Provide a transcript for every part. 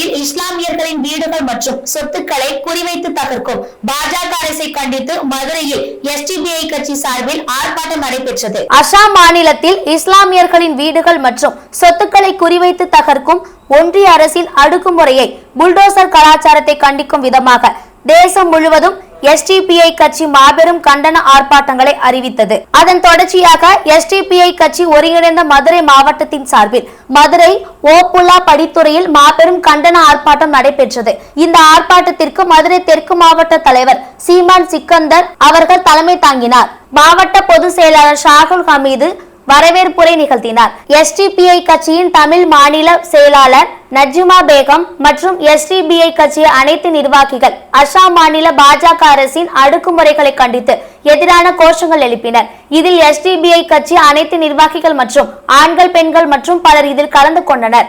மாநிலத்தில் இஸ்லாமியர்களின் வீடுகள் மற்றும் சொத்துக்களை குறிவைத்து தகர்க்கும் பாஜக அரசை கண்டித்து மதுரையில் எஸ்டிபிஐ கட்சி சார்பில் ஆர்ப்பாட்டம் நடைபெற்றது. அசாம் மாநிலத்தில் இஸ்லாமியர்களின் வீடுகள் மற்றும் சொத்துக்களை குறிவைத்து தகர்க்கும் ஒன்றிய அரசின் அடக்குமுறையை புல்டோசர் கலாச்சாரத்தை கண்டிக்கும் விதமாக தேசம் முழுவதும் எஸ்டிபிஐ கட்சி மாபெரும் கண்டன ஆர்ப்பாட்டங்களை அறிவித்தது. அதன் தொடர்ச்சியாக எஸ்டிபிஐ கட்சி ஒருங்கிணைந்த மதுரை மாவட்டத்தின் சார்பில் மதுரை ஓப்புலா படித்துறையில் மாபெரும் கண்டன ஆர்ப்பாட்டம் நடைபெற்றது. இந்த ஆர்ப்பாட்டத்திற்கு மதுரை தெற்கு மாவட்ட தலைவர் சீமான் சிக்கந்தர் அவர்கள் தலைமை தாங்கினார். மாவட்ட பொதுச் செயலாளர் ஷாகுல் ஹமீது வரவேற்புரை நிகழ்த்தினார். எஸ்டிபிஐ கட்சியின் தமிழ் மாநில செயலாளர் நஜ்மா பேகம் மற்றும் எஸ்டிபிஐ கட்சி அனைத்து நிர்வாகிகள் அசாம் மாநில பாஜக அரசின் அடக்குமுறைகளை கண்டித்து எதிரான கோஷங்கள் எழுப்பினர். இதில் எஸ்டிபிஐ கட்சி அனைத்து நிர்வாகிகள் மற்றும் ஆண்கள் பெண்கள் மற்றும் பலர் இதில் கலந்து கொண்டனர்.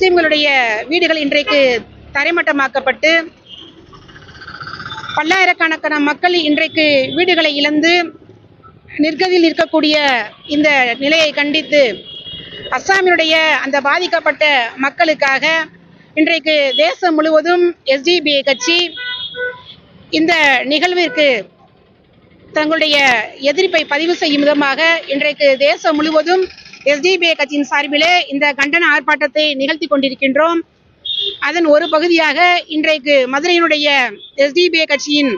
முஸ்லீம்களுடைய வீடுகள் இன்றைக்கு தரைமட்டமாக்கப்பட்டு பல்லாயிரக்கணக்கான மக்கள் இன்றைக்கு வீடுகளை இழந்து நிர்கதியில் இருக்கக்கூடிய இந்த நிலையை கண்டித்து அஸ்ஸாமினுடைய அந்த பாதிக்கப்பட்ட மக்களுக்காக இன்றைக்கு தேசம் முழுவதும் எஸ்டிபிஐ கட்சி இந்த நிகழ்விற்கு தங்களுடைய எதிர்ப்பை பதிவு செய்யும் விதமாக இன்றைக்கு தேசம் முழுவதும் எஸ்டிபிஐ கட்சியின் சார்பிலே இந்த கண்டன ஆர்ப்பாட்டத்தை நிகழ்த்தி கொண்டிருக்கின்றோம். அதன் ஒரு பகுதியாக இன்றைக்கு மதுரையினுடைய எஸ்டிபிஐ கட்சியின்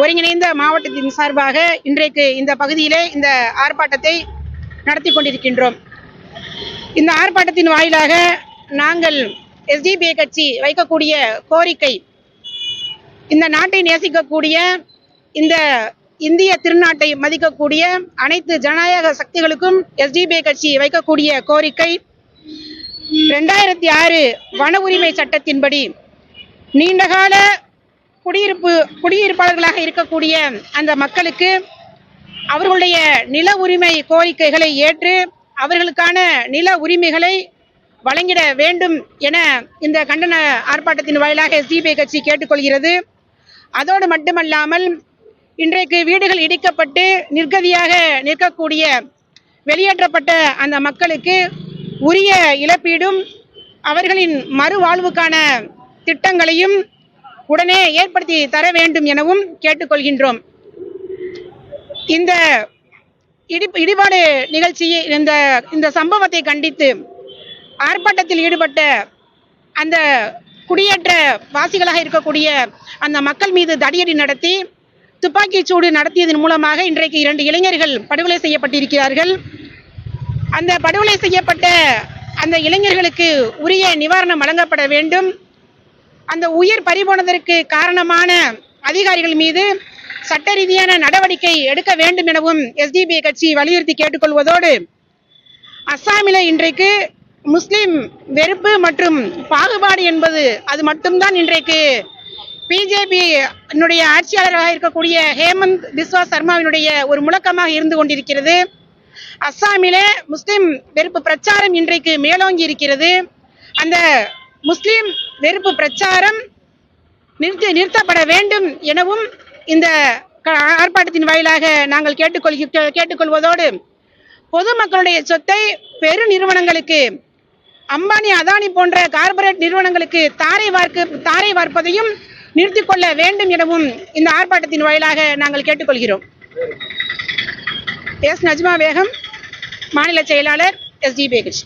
ஒருங்கிணைந்த மாவட்டத்தின் சார்பாக இன்றைக்கு இந்த பகுதியிலே இந்த ஆர்ப்பாட்டத்தை நடத்தி கொண்டிருக்கின்றோம். இந்த ஆர்ப்பாட்டத்தின் வாயிலாக நாங்கள் எஸ்டிபிஐ கட்சி வைக்கக்கூடிய கோரிக்கை இந்த நாட்டை நேசிக்கக்கூடிய இந்த இந்திய திருநாட்டை மதிக்கக்கூடிய அனைத்து ஜனநாயக சக்திகளுக்கும் எஸ்டிபிஐ கட்சி வைக்கக்கூடிய கோரிக்கை. ரெண்டாயிரத்தி ஆறு வன உரிமை சட்டத்தின்படி நீண்டகால குடியிருப்பு குடியிருப்பாளர்களாக இருக்கக்கூடிய அந்த மக்களுக்கு அவர்களுடைய நில உரிமை கோரிக்கைகளை ஏற்று அவர்களுக்கான நில உரிமைகளை வழங்கிட வேண்டும் என இந்த கண்டன ஆர்ப்பாட்டத்தின் வாயிலாக எஸ்டிபிஐ கட்சி கேட்டுக்கொள்கிறது. அதோடு மட்டுமல்லாமல் இன்றைக்கு வீடுகள் இடிக்கப்பட்டு நிர்கதியாக நிற்கக்கூடிய வெளியேற்றப்பட்ட அந்த மக்களுக்கு உரிய இழப்பீடும் அவர்களின் மறுவாழ்வுக்கான திட்டங்களையும் உடனே ஏற்படுத்தி தர வேண்டும் எனவும் கேட்டுக்கொள்கின்றோம். இந்த இடி இடிபாடு நிகழ்ச்சியை இந்த இந்த சம்பவத்தை கண்டித்து ஆர்ப்பாட்டத்தில் ஈடுபட்ட அந்த குடியேற்ற வாசிகளாக இருக்கக்கூடிய அந்த மக்கள் மீது தடியடி நடத்தி துப்பாக்கிச் சூடு நடத்தியதன் மூலமாக இன்றைக்கு இரண்டு இளைஞர்கள் படுகொலை செய்யப்பட்டிருக்கிறார்கள். அந்த படுகொலை செய்யப்பட்ட அந்த இளைஞர்களுக்கு உரிய நிவாரணம் வழங்கப்பட வேண்டும். அந்த உயிர் பறிபோனதற்கு காரணமான அதிகாரிகள் மீது சட்ட ரீதியான நடவடிக்கை எடுக்க வேண்டும் எனவும் எஸ்டிபி கட்சி வலியுறுத்தி கேட்டுக்கொள்வதோடு அஸ்ஸாமில் இன்றைக்கு முஸ்லிம் வெறுப்பு மற்றும் பாகுபாடு என்பது அது மட்டும்தான் இன்றைக்கு பிஜேபி என்னுடைய ஆட்சியாளராக இருக்கக்கூடிய ஹேமந்த் பிஸ்வா சர்மாவினுடைய ஒரு முழக்கமாக இருந்து கொண்டிருக்கிறது. அஸ்ஸாமிலே முஸ்லிம் வெறுப்பு பிரச்சாரம் இன்றைக்கு மேலோங்கி இருக்கிறது. அந்த முஸ்லிம் வெறுப்பு பிரச்சாரம் நிறுத்தி நிறுத்தப்பட வேண்டும் எனவும் இந்த க- ஆர்ப்பாட்டத்தின் வாயிலாக நாங்கள் கேட்டுக்கொள் கேட்டுக்கொள்வதோடு பொதுமக்களுடைய சொத்தை பெரு நிறுவனங்களுக்கு அம்பானி அதானி போன்ற கார்பரேட் நிறுவனங்களுக்கு தாரை வார்க்கு தாரை வார்ப்பதையும் நிறுத்திக் கொள்ள வேண்டும் எனவும் இந்த ஆர்ப்பாட்டத்தின் வாயிலாக நாங்கள் கேட்டுக்கொள்கிறோம். எஸ். நஜ்மா பேகம் மாநில செயலாளர் எஸ். டி. கட்சி